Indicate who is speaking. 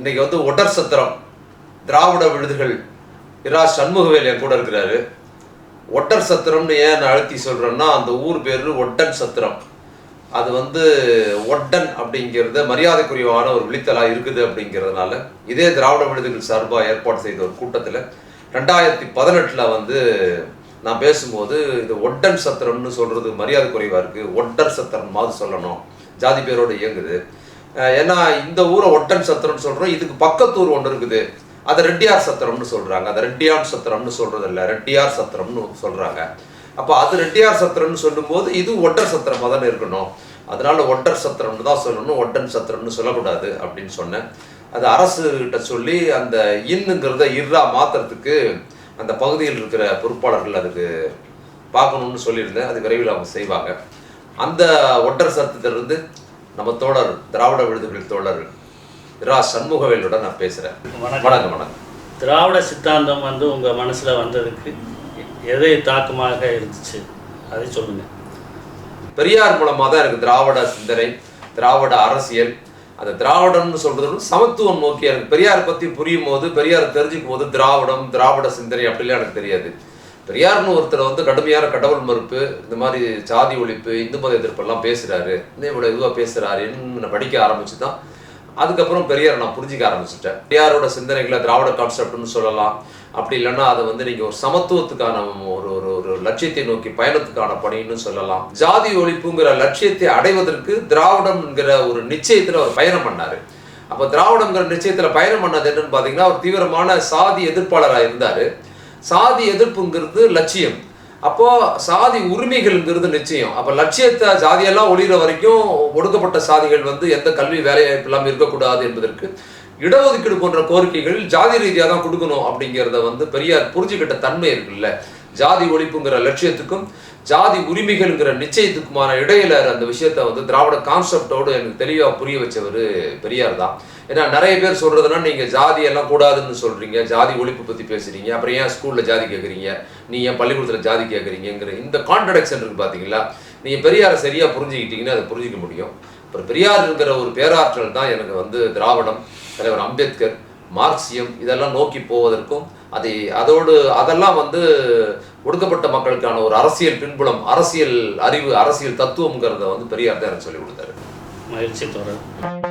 Speaker 1: இன்றைக்கி வந்து ஒட்டர் சத்திரம் திராவிட விழுதுகள் இரா சண்முகவேல் என் கூட இருக்கிறாரு. ஒட்டர் சத்திரம்னு ஏன் நான் அழுத்தி சொல்கிறேன்னா அந்த ஊர் பேர் ஒட்டன் சத்திரம். அது வந்து ஒட்டன் அப்படிங்கிறத மரியாதைக்குரியவான ஒரு விழித்தலாக இருக்குது அப்படிங்கிறதுனால இதே திராவிட விழுதுகள் சார்பாக ஏற்பாடு செய்த ஒரு கூட்டத்தில் ரெண்டாயிரத்தி பதினெட்டில் வந்து நான் பேசும்போது இது ஒட்டன் சத்திரம்னு சொல்கிறது மரியாதை குறைவாக இருக்குது ஒட்டர் சத்திரம் மாதிரி சொல்லணும். ஜாதி பேரோடு இயங்குது. ஏன்னா இந்த ஊரை ஒட்டன் சத்திரம்னு சொல்கிறோம் இதுக்கு பக்கத்தூர் ஒன்று இருக்குது. அதை ரெட்டியார் சத்திரம்னு சொல்கிறாங்க அதை ரெட்டியார் சத்திரம்னு சொல்கிறது இல்லை ரெட்டியார் சத்திரம்னு சொல்கிறாங்க அப்போ அது ரெட்டியார் சத்திரம்னு சொல்லும்போது இது ஒட்டர் சத்திரமாக தானே இருக்கணும். அதனால ஒட்டர் சத்திரம்னு தான் சொல்லணும். ஒட்டன் சத்திரம்னு சொல்லக்கூடாது அப்படின்னு சொன்னேன். அது அரசு கிட்ட சொல்லி அந்த இன்னுங்கிறத இர்ரா மாத்துறதுக்கு அந்த பகுதியில் இருக்கிற பொறுப்பாளர்கள் அதுக்கு பார்க்கணும்னு சொல்லியிருந்தேன். அது விரைவில் அவங்க செய்வாங்க. அந்த ஒட்டர் சத்தத்திலிருந்து நம்ம தோழர் திராவிட விழுதுகள் தோழர் இரா சண்முகவேலுடன் நான் பேசுறேன்.
Speaker 2: வணக்கம்.
Speaker 1: வணக்கம்
Speaker 2: திராவிட சித்தாந்தம் வந்து உங்கள் மனசில் வந்ததுக்கு எதை தாக்கமாக இருந்துச்சு? அதை சொல்லுங்கள்
Speaker 1: பெரியார் மூலமா தான் எனக்கு திராவிட சிந்தனை திராவிட அரசியல். அந்த திராவிடம்னு வந்து சமத்துவம் நோக்கி எனக்கு பெரியார் பத்தி புரியும் போது பெரியார் தெரிஞ்சுக்கும் போது திராவிடம் திராவிட சிந்தனை அப்படிலாம் எனக்கு தெரியாது. பெரியார்னு ஒருத்தர் வந்து கடுமையான கடவுள் மறுப்பு இந்த மாதிரி சாதி ஒழிப்பு இந்து மத எதிர்ப்பெல்லாம் பேசுகிறாரு இன்னும் இவ்வளோ இதுவாக பேசுகிறாருன்னு நான் படிக்க ஆரம்பிச்சு தான் அதுக்கப்புறம் பெரியார் நான் புரிஞ்சிக்க ஆரம்பிச்சிட்டேன். பெரியாரோட சிந்தனைகளை திராவிட கான்செப்ட்னு சொல்லலாம். அப்படி இல்லைன்னா அதை வந்து நீங்கள் ஒரு சமத்துவத்துக்கான ஒரு ஒரு ஒரு லட்சியத்தை நோக்கி பயணத்துக்கான பணின்னு சொல்லலாம். ஜாதி ஒழிப்புங்கிற லட்சியத்தை அடைவதற்கு திராவிடம்ங்கிற ஒரு நிச்சயத்தில் அவர் பயணம் பண்ணார். அப்போ திராவிடம்ங்கிற நிச்சயத்தில் பயணம் பண்ணது என்னன்னு பார்த்தீங்கன்னா அவர் தீவிரமான சாதி எதிர்ப்பாளராக இருந்தார். சாதி எதிர்ப்புங்கிறது லட்சியம். அப்போ சாதி உரிமைகள்ங்கிறது நிச்சயம். அப்போ லட்சியத்தை ஜாதியெல்லாம் ஒளிகிற வரைக்கும் ஒடுக்கப்பட்ட சாதிகள் வந்து எந்த கல்வி வேலைவாய்ப்பு இல்லாமல் இருக்கக்கூடாது என்பதற்கு இடஒதுக்கீடு போன்ற கோரிக்கைகள் ஜாதி ரீதியாக தான் கொடுக்கணும் அப்படிங்கிறத வந்து பெரியார் புரிஞ்சுக்கிட்ட தன்மை இருக்குல்ல. ஜாதி ஒழிப்புங்கிற லட்சியத்துக்கும் ஜாதி உரிமைகள்ங்கிற நிச்சயத்துக்குமான இடையில அந்த விஷயத்த வந்து திராவிட கான்செப்டோடு எனக்கு தெளிவாக புரிய வச்சவர் பெரியார் தான். ஏன்னா நிறைய பேர் சொல்றதுன்னா நீங்க ஜாதி எல்லாம் கூடாதுன்னு சொல்றீங்க ஜாதி ஒழிப்பு பத்தி பேசுறீங்க அப்புறம் ஏன் ஸ்கூல்ல ஜாதி கேட்குறீங்க நீ ஏன் பள்ளிக்கூடத்தில் ஜாதி கேட்குறீங்கிற இந்த கான்ட்ரடக்ஷன் இருக்கு பாத்தீங்களா? நீங்க பெரியாரை சரியா புரிஞ்சுக்கிட்டீங்கன்னா அதை புரிஞ்சுக்க முடியும். அப்புறம் பெரியார்ங்கிற ஒரு பேராற்றல் தான் எனக்கு வந்து திராவிடம் தலைவர் அம்பேத்கர் மார்க்சியம் இதெல்லாம் நோக்கி போவதற்கும் அதை அதோடு அதெல்லாம் வந்து ஒடுக்கப்பட்ட மக்களுக்கான ஒரு அரசியல் பின்புலம் அரசியல் அறிவு அரசியல் தத்துவம்ங்கிறத வந்து பெரியார் தான் எனக்கு சொல்லி கொடுத்தாரு.
Speaker 2: மகிழ்ச்சி தொடர்